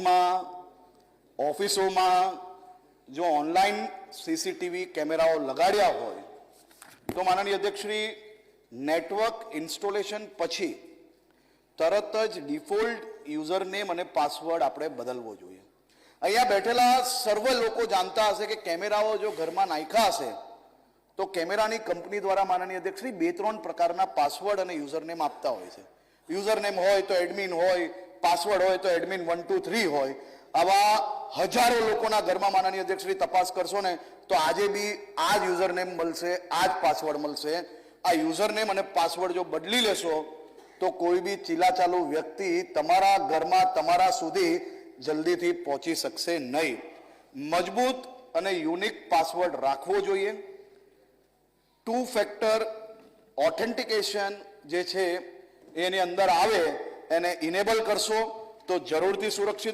સ્કૂલ્સમાં ઓફિસોમાં જો online CCTV કેમેરાઓ લગાડ્યા હોય, તો માનનીય અધ્યક્ષશ્રી નેટવર્ક ઇન્સ્ટોલેશન પછી તરત જ ડિફોલ્ટ યુઝરનેમ અને પાસવર્ડ આપણે બદલવો જોઈએ. અહીંયા બેઠેલા સર્વ લોકો જાણતા હશે કે કેમેરાઓ જો ઘરમાં નાખ્યા હશે, તો કેમેરાની કંપની દ્વારા માનનીય અધ્યક્ષશ્રી બે ત્રણ પ્રકારના પાસવર્ડ અને યુઝરનેમ આપતા હોય છે. યુઝરનેમ હોય તો એડમિન હોય પાસવર્ડ હોય તો એડમિન વન ટુ થ્રી હોય. આવા હજારો લોકોના ઘરમાં માનનીય અધ્યક્ષશ્રી તપાસ કરશો ને, તો આજે બી આ જ યુઝર નેમ મળશે, આ જ પાસવર્ડ મળશે. આ યુઝર નેમ અને પાસવર્ડ જો બદલી લેશો, તો કોઈ બી ચીલાચાલુ વ્યક્તિ તમારા ઘરમાં, તમારા સુધી જલ્દીથી પહોંચી શકશે નહીં. મજબૂત અને યુનિક પાસવર્ડ રાખવો જોઈએ. ટુ ફેક્ટર ઓથેન્ટિકેશન જે છે, એની અંદર આવે એને ઇનેબલ કરશો તો જરૂરથી સુરક્ષિત